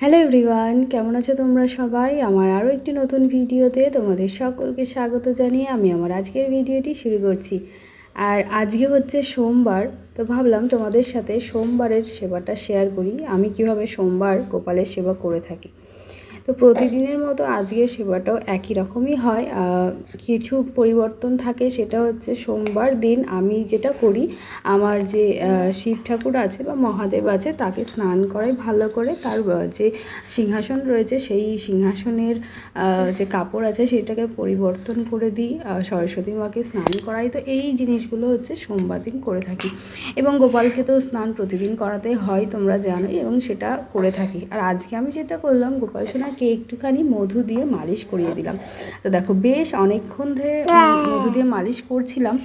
Hello everyone কেমন আছো তোমরা সবাই? আমার আরও একটি নতুন ভিডিওতে তোমাদের সকলকে স্বাগত জানিয়ে আমি আমার আজকের ভিডিওটি শুরু করছি। আর আজকে হচ্ছে সোমবার, তো ভাবলাম তোমাদের সাথে সোমবারের সেবাটা শেয়ার করি। আমি কীভাবে সোমবার গোপালের সেবা করে থাকি? তো প্রতিদিনের মতো আজকের সেবাটাও একই রকমই হয়। কিছু পরিবর্তন থাকে সেটা হচ্ছে সোমবার দিন আমি যেটা করি, আমার যে শিব ঠাকুর আছে বা মহাদেব আছে তাকে স্নান করাই ভালো করে। তার যে সিংহাসন রয়েছে সেই সিংহাসনের যে কাপড় আছে সেটাকে পরিবর্তন করে দিই সরস্বতী মাকে স্নান করাই। তো এই জিনিসগুলো হচ্ছে সোমবার দিন করে থাকি। এবং গোপালকে তো স্নান প্রতিদিন করাতে হয়, তোমরা জানোই, এবং সেটা করে থাকি। আর আজকে আমি যেটা করলাম, গোপাল সোনাকে একটুখানি মধু দিয়ে মালিশ করিয়ে দিলাম। তো দেখো, বেশ অনেকক্ষণ ধরে মধু দিয়ে মালিশ করছিলাম।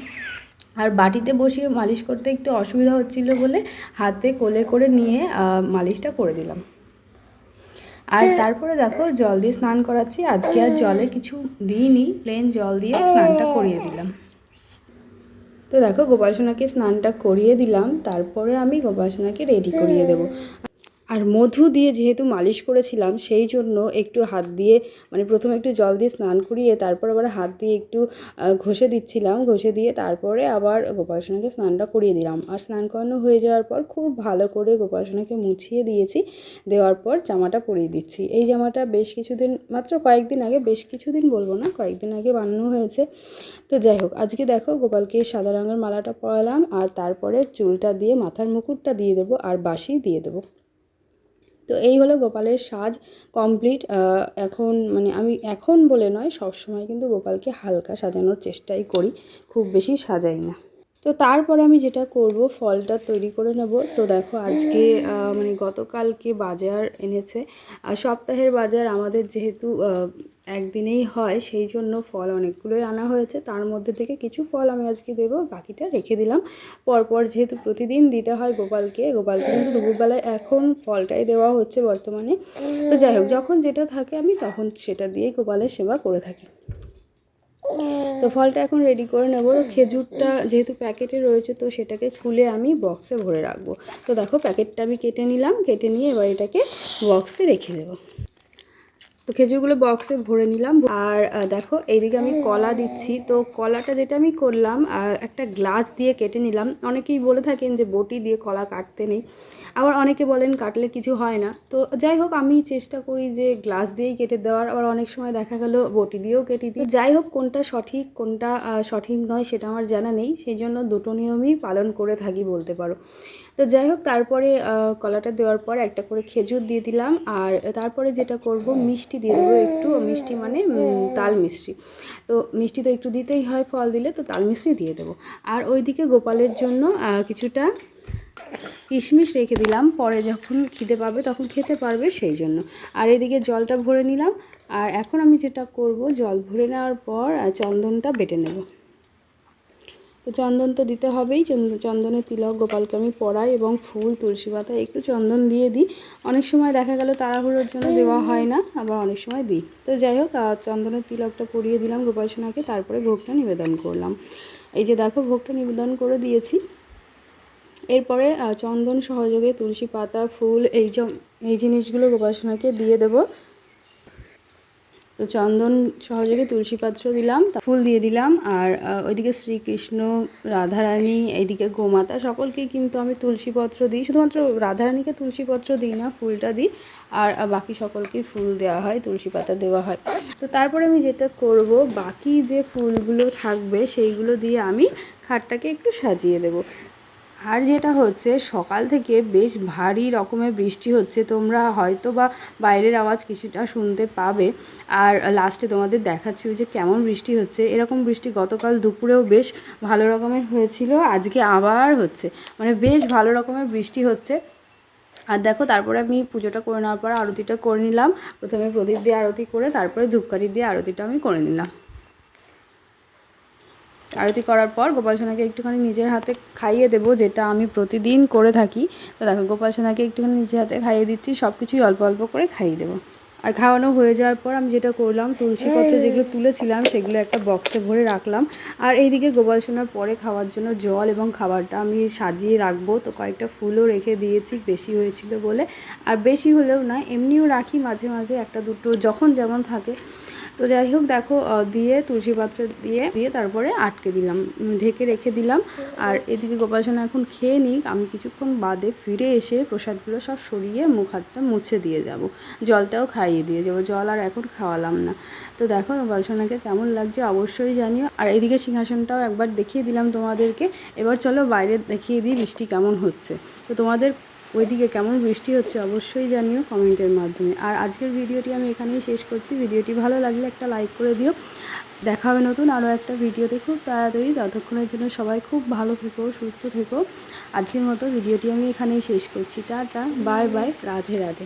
আর বাটিতে বসিয়ে মালিশ করতে একটু অসুবিধা হচ্ছিল বলে হাতে কোলে করে নিয়ে মালিশটা করে দিলাম। আর তারপরে দেখো, জল দিয়ে স্নান করাচ্ছি। আজকে আর জলে কিছু দিইনি প্লেন জল দিয়ে স্নানটা করিয়ে দিলাম। তো দেখো, গোপাল সোনাকে স্নানটা করিয়ে দিলাম। তারপরে আমি গোপাল সোনাকে রেডি করিয়ে দেবো। আর মধু দিয়ে যেহেতু মালিশ করেছিলাম, সেই জন্য একটু হাত দিয়ে মানে প্রথমে একটু জল দিয়ে স্নান করিয়ে, তারপর আবার হাত দিয়ে একটু ঘষে দিচ্ছিলাম, ঘষে দিয়ে তারপরে আবার গোপাল সোনাকে স্নানটা করিয়ে দিলাম। আর স্নান করানো হয়ে যাওয়ার পর খুব ভালো করে গোপাল সোনাকে মুছিয়ে দিয়েছি, দেওয়ার পর জামাটা পরিয়ে দিচ্ছি। এই জামাটা বেশ কিছুদিন, মাত্র কয়েকদিন আগে, বেশ কিছুদিন বলব না, কয়েকদিন আগে বানানো হয়েছে। তো যাই হোক, আজকে দেখো গোপালকে সাদা রঙের মালাটা পরালাম, আর তারপরে চুলটা দিয়ে, মাথার মুকুটটা দিয়ে দেবো, আর বাসি দিয়ে দেবো। তো এই হলো গোপালের সাজ কমপ্লিট এখন মানে আমি এখন বলে নয়, সবসময় কিন্তু গোপালকে হালকা সাজানোর চেষ্টাই করি, খুব বেশি সাজাই না। তো তারপরে আমি যেটা করব, ফলটা তৈরি করে নেব। তো দেখো আজকে মানে গতকালকে বাজার এনেছে। আর সপ্তাহের বাজার আমাদের যেহেতু একদিনেই হয়, সেই জন্য ফল অনেকগুলোই আনা হয়েছে। তার মধ্যে থেকে কিছু ফল আমি আজকে দেবো, বাকিটা রেখে দিলাম। পরপর যেহেতু প্রতিদিন দিতে হয় গোপালকে গোপালকে কিন্তু দুপুরবেলায় এখন ফলটাই দেওয়া হচ্ছে বর্তমানে। তো যাই হোক, যখন যেটা থাকে আমি তখন সেটা দিয়েই গোপালের সেবা করে থাকি। তো ফলটা এখন রেডি করে নেব। খেজুরটা যেহেতু প্যাকেটে রয়েছে, তো সেটাকে খুলে আমি বক্সে ভরে রাখব। তো দেখো প্যাকেটটা আমি কেটে নিলাম, কেটে নিয়ে এবার এটাকে বক্সে রেখে দেবো। তো খেজুরগুলো বক্সে ভরে নিলাম। আর দেখো এইদিকে আমি কলা দিচ্ছি। তো কলাটা যেটা আমি করলাম একটা গ্লাস দিয়ে কেটে নিলাম। অনেকেই বলে থাকেন যে বটি দিয়ে কলা কাটতে নেই। আবার অনেকে বলেন কাটলে কিছু হয় না। তো যাই হোক, আমি চেষ্টা করি যে গ্লাস দিয়েই কেটে দেওয়ার। আবার অনেক সময় দেখা গেল বটি দিয়েও কেটে দিই। যাই হোক, কোনটা সঠিক কোনটা সঠিক নয় সেটা আমার জানা নেই। সেই জন্য দুটো নিয়মই পালন করে থাকি বলতে পারো। তো যাই হোক, তারপরে কলাটা দেওয়ার পর একটা করে খেজুর দিয়ে দিলাম। আর তারপরে যেটা করব, মিষ্টি দিয়ে দেবো একটু। মিষ্টি মানে তাল মিষ্টি। তো মিষ্টি তো একটু দিতেই হয় ফল দিলে, তো তাল মিষ্টি দিয়ে দেবো। আর ওইদিকে গোপালের জন্য কিছুটা কিশমিশ রেখে দিলাম, পরে যখন খিদে পাবে তখন খেতে পারবে সেই জন্য। আর এদিকে জলটা ভরে নিলাম, আর এখন আমি যেটা করব, জল ভরে নেওয়ার পর চন্দনটা বেটে নেব। তো চন্দন তো দিতে হবেই, চন্দ- চন্দনের তিলক, গোপালকে আমি পরাই এবং ফুল, তুলসী পাতা, একটু চন্দন দিয়ে দিই। অনেক সময় দেখা গেল তাড়াহুড়োর জন্য দেওয়া হয় না, আবার অনেক সময় দিই। তো যাই হোক চন্দনের তিলকটা পরিয়ে দিলাম গোপাল সোনাকে, তারপরে ভোগটা নিবেদন করলাম। এই যে দেখো, ভোগটা নিবেদন করে দিয়েছি। এরপরে চন্দন সহযোগে তুলসী পাতা, ফুল, এই এই জিনিসগুলো গোপাল সোনাকে দিয়ে দেবো। তো চন্দন সহযোগে তুলসী পাত্র দিলাম ফুল দিয়ে দিলাম, আর ওইদিকে শ্রীকৃষ্ণ, রাধারানী, এইদিকে গোমাতা, সকলকেই কিন্তু আমি তুলসী পত্র দিই। শুধুমাত্র রাধারানীকে তুলসী পত্র দিই না, ফুলটা দিই, আর বাকি সকলকেই ফুল দেওয়া হয়, তুলসী পাতা দেওয়া হয়। তো তারপরে আমি যেটা করব, বাকি যে ফুলগুলো থাকবে, সেইগুলো দিয়ে আমি খাটটাকে একটু সাজিয়ে দেবো। আর যেটা হচ্ছে, সকাল থেকে বেশ ভারী রকমের বৃষ্টি হচ্ছে। তোমরা হয়তো বা বাইরের আওয়াজ কিছুটা শুনতে পাবে। আর লাস্টে তোমাদের দেখাচ্ছি যে কেমন বৃষ্টি হচ্ছে। এরকম বৃষ্টি গতকাল দুপুরেও বেশ ভালো রকমের হয়েছিল, আজকে আবার হচ্ছে। মানে বেশ ভালো রকমের বৃষ্টি হচ্ছে। আর দেখো, তারপরে আমি পুজোটা করে নেওয়ার পর আরতিটা করে নিলাম। প্রথমে প্রদীপ দিয়ে আরতি করে, তারপরে ধূপকাঠি দিয়ে আরতিটা আমি করে নিলাম। আরতি করার পর গোপাল সোনাকে একটুখানি নিজের হাতে খাইয়ে দেবো যেটা আমি প্রতিদিন করে থাকি। তো দেখো গোপাল সোনাকে একটুখানি নিজের হাতে খাইয়ে দিচ্ছি সব কিছুই অল্প অল্প করে খাইয়ে দেবো। আর খাওয়ানো হয়ে যাওয়ার পর আমি যেটা করলাম তুলসীপত্র যেগুলো তুলেছিলাম সেগুলো একটা বক্সে ভরে রাখলাম। আর এইদিকে গোপাল সোনার পরে খাওয়ার জন্য জল এবং খাবারটা আমি সাজিয়ে রাখব। তো কয়েকটা ফুলও রেখে দিয়েছি বেশি হয়েছিল বলে। আর বেশি হলেও না এমনিও রাখি মাঝে মাঝে একটা দুটো যখন যেমন থাকে। তো যাই হোক, দেখো দিয়ে তুলসী পাত্র দিয়ে দিয়ে তারপরে আটকে দিলাম ঢেকে রেখে দিলাম। আর এদিকে গোপালসোনা এখন খেয়ে নিক, আমি কিছুক্ষণ বাদে ফিরে এসে প্রসাদগুলো সব সরিয়ে মুখ হাতটা মুছে দিয়ে যাব। জলটাও খাইয়ে দিয়ে যাব, জল আর এখন খাওয়ালাম না। তো দেখো, গোপালসোনাকে কেমন লাগছে অবশ্যই জানিও। আর এদিকে সিংহাসনটাও একবার দেখিয়ে দিলাম তোমাদেরকে। এবার চলো বাইরে দেখিয়ে দিই বৃষ্টি কেমন হচ্ছে। তো তোমাদের ওইদিকে কেমন বৃষ্টি হচ্ছে অবশ্যই জানিও কমেন্টের মাধ্যমে। আর আজকের ভিডিওটি আমি এখানেই শেষ করছি। ভিডিওটি ভালো লাগলে একটা লাইক করে দিও। দেখা হবে নতুন আরও একটা ভিডিওতে খুব তাড়াতাড়ি। ততক্ষণের জন্য সবাই খুব ভালো থেকো, সুস্থ থেকো। আজকের মতো ভিডিওটি আমি এখানেই শেষ করছি। Tata, bye bye, Radhe Radhe.